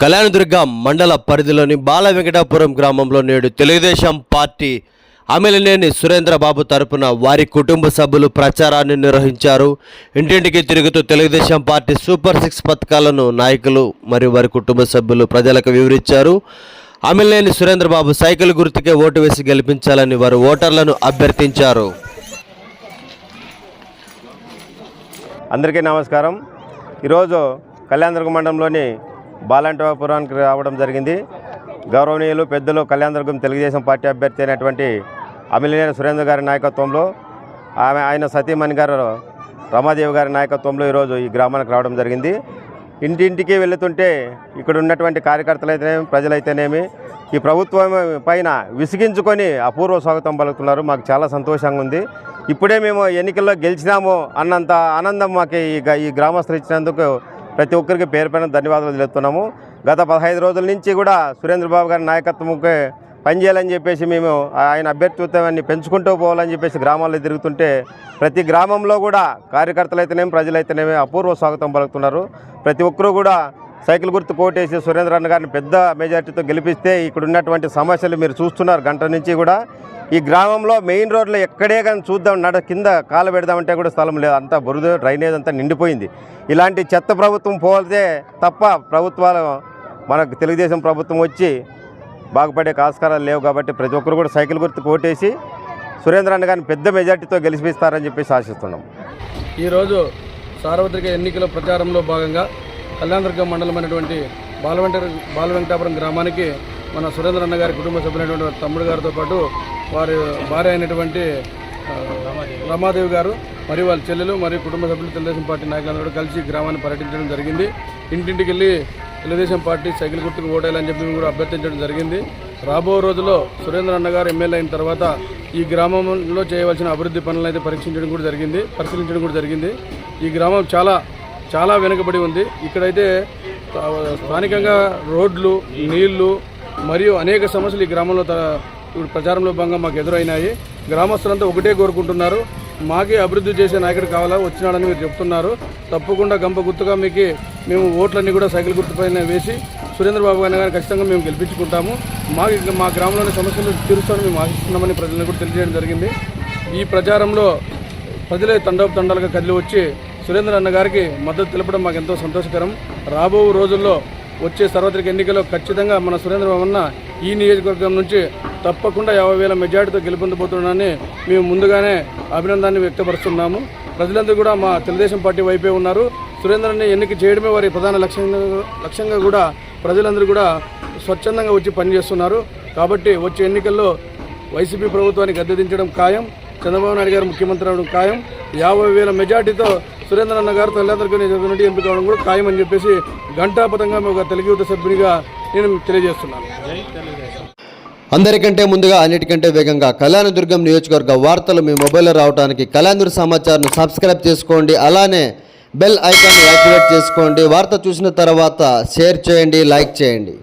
కళ్యాణదుర్గ మండల పరిధిలోని బాల వెంకటాపురం గ్రామంలో నేడు తెలుగుదేశం పార్టీ అమిలినేని సురేంద్రబాబు తరపున వారి కుటుంబ సభ్యులు ప్రచారాన్ని నిర్వహించారు. ఇంటింటికి తిరుగుతూ తెలుగుదేశం పార్టీ సూపర్ సిక్స్ పథకాలను నాయకులు మరియు వారి కుటుంబ సభ్యులు ప్రజలకు వివరించారు. అమిలినేని సురేంద్రబాబు సైకిల్ గుర్తుకే ఓటు వేసి గెలిపించాలని వారు ఓటర్లను అభ్యర్థించారు. అందరికీ నమస్కారం. ఈరోజు కళ్యాణదుర్గ మండలంలోని బాలంటపురానికి రావడం జరిగింది. గౌరవనీయులు పెద్దలు కళ్యాణదుర్గం తెలుగుదేశం పార్టీ అభ్యర్థి అయినటువంటి అమిలినేని సురేంద్ర గారి నాయకత్వంలో ఆమె ఆయన సతీమణి గారు రమాదేవి గారి నాయకత్వంలో ఈరోజు ఈ గ్రామానికి రావడం జరిగింది. ఇంటింటికి వెళుతుంటే ఇక్కడ ఉన్నటువంటి కార్యకర్తలు అయితేనేమి ప్రజలైతేనేమి ఈ ప్రభుత్వం పైన విసిగించుకొని అపూర్వ స్వాగతం పలుకుతున్నారు. మాకు చాలా సంతోషంగా ఉంది. ఇప్పుడే మేము ఎన్నికల్లో గెలిచినాము అన్నంత ఆనందం మాకు ఈ గ- ఈ గ్రామస్తులు ఇచ్చినందుకు ప్రతి ఒక్కరికి పేరు పైన ధన్యవాదాలు తెలుపుతున్నాము. గత పదహైదు రోజుల నుంచి కూడా సురేంద్రబాబు గారి నాయకత్వంకి పనిచేయాలని చెప్పేసి మేము ఆయన అభ్యర్థిత్వాన్ని పెంచుకుంటూ పోవాలని చెప్పేసి గ్రామాల్లో తిరుగుతుంటే ప్రతి గ్రామంలో కూడా కార్యకర్తలు అయితేనేమి ప్రజలైతేనేమి అపూర్వ స్వాగతం పలుకుతున్నారు. ప్రతి ఒక్కరూ కూడా సైకిల్ గుర్తు కోటేసి సురేంద్రన్న గారిని పెద్ద మెజార్టీతో గెలిపిస్తే ఇక్కడ ఉన్నటువంటి సమస్యలు మీరు చూస్తున్నారు గంట నుంచి కూడా. ఈ గ్రామంలో మెయిన్ రోడ్లో ఎక్కడే కానీ చూద్దాం నడ కింద కాలు పెడదామంటే కూడా స్థలం లేదు. అంతా బురద డ్రైనేజ్ అంతా నిండిపోయింది. ఇలాంటి చెత్త ప్రభుత్వం పోతే తప్ప ప్రభుత్వాలు మనకు తెలుగుదేశం ప్రభుత్వం వచ్చి బాగుపడే ఆస్కారాలు లేవు కాబట్టి ప్రతి ఒక్కరు కూడా సైకిల్ గుర్తు కోటేసి సురేంద్ర అన్న గారిని పెద్ద మెజార్టీతో గెలిపిస్తారని చెప్పేసి ఆశిస్తున్నాం. ఈరోజు సార్వత్రిక ఎన్నికల ప్రచారంలో భాగంగా కళ్యాణదుర్గం మండలమైనటువంటి బాలవెంట బాలవెంకటాపురం గ్రామానికి మన సురేంద్ర అన్న గారి కుటుంబ సభ్యులైనటువంటి తమ్ముడు గారితో పాటు వారి భార్య అయినటువంటి రమాదేవి గారు మరియు వాళ్ళ చెల్లెలు మరియు కుటుంబ సభ్యులు తెలుగుదేశం పార్టీ నాయకులందరూ కలిసి గ్రామాన్ని పర్యటించడం జరిగింది. ఇంటింటికి వెళ్ళి తెలుగుదేశం పార్టీ సైకిల్ గుర్తుకు ఓటేయాలని చెప్పి కూడా అభ్యర్థించడం జరిగింది. రాబో రోజుల్లో సురేంద్ర అన్న గారు ఎమ్మెల్యే అయిన తర్వాత ఈ గ్రామంలో చేయవలసిన అభివృద్ధి పనులను అయితే పరీక్షించడం కూడా జరిగింది పరిశీలించడం కూడా జరిగింది. ఈ గ్రామం చాలా చాలా వెనుకబడి ఉంది. ఇక్కడైతే స్థానికంగా రోడ్లు నీళ్ళు మరియు అనేక సమస్యలు ఈ గ్రామంలో త- ఇప్పుడు ప్రచారంలో భాగంగా మాకు ఎదురైనాయి. గ్రామస్తులంతా ఒకటే కోరుకుంటున్నారు. మాకే అభివృద్ధి చేసే నాయకుడు కావాలా వచ్చినాడని మీరు చెప్తున్నారు. తప్పకుండా గంప గుర్తుగా మీకు మేము ఓట్లన్నీ కూడా సైకిల్ గుర్తుపైన వేసి సురేంద్రబాబు గారిని కానీ ఖచ్చితంగా మేము గెలిపించుకుంటాము. మాకు మా గ్రామంలోని సమస్యలు తీరుస్తామని మేము ఆశిస్తున్నామని ప్రజలను కూడా తెలియజేయడం జరిగింది. ఈ ప్రచారంలో ప్రజలే తండోపు తండాలుగా కదిలి వచ్చి సురేంద్ర అన్న గారికి మద్దతు తెలపడం మాకు ఎంతో సంతోషకరం. రాబో రోజుల్లో వచ్చే సార్వత్రిక ఎన్నికల్లో ఖచ్చితంగా మన సురేంద్ర బాబు అన్న ఈ నియోజకవర్గం నుంచి తప్పకుండా యాభై వేల మెజార్టీతో గెలుపొందబోతున్నానని మేము ముందుగానే అభినందనాన్ని వ్యక్తపరుస్తున్నాము. ప్రజలందరూ కూడా మా తెలుగుదేశం పార్టీ వైపే ఉన్నారు. సురేంద్రని ఎన్నిక చేయడమే వారి ప్రధాన లక్ష్యంగా లక్ష్యంగా కూడా ప్రజలందరూ కూడా స్వచ్ఛందంగా వచ్చి పనిచేస్తున్నారు. కాబట్టి వచ్చే ఎన్నికల్లో వైసీపీ ప్రభుత్వాన్ని గద్దెదించడం ఖాయం. చంద్రబాబు నాయుడు గారు ముఖ్యమంత్రి అవడం ఖాయం. యాభై వేల మెజార్టీతో సురేంద్ర అన్న గారు నియోజకవర్గం నుండి ఎంపిక అవడం కూడా ఖాయం అని చెప్పేసి ఘంటాపథంగా ఒక తెలుగు యువత సభ్యునిగా నేను తెలియజేస్తున్నాను. అందరికంటే ముందుగా అన్నిటికంటే వేగంగా కళ్యాణదుర్గం నియోజకవర్గ వార్తలు మీ మొబైల్లో రావడానికి కళ్యాణదుర్గ సమాచారం సబ్స్క్రైబ్ చేసుకోండి. అలానే బెల్ ఐకాన్ యాక్టివేట్ చేసుకోండి. వార్త చూసిన తర్వాత షేర్ చేయండి లైక్ చేయండి.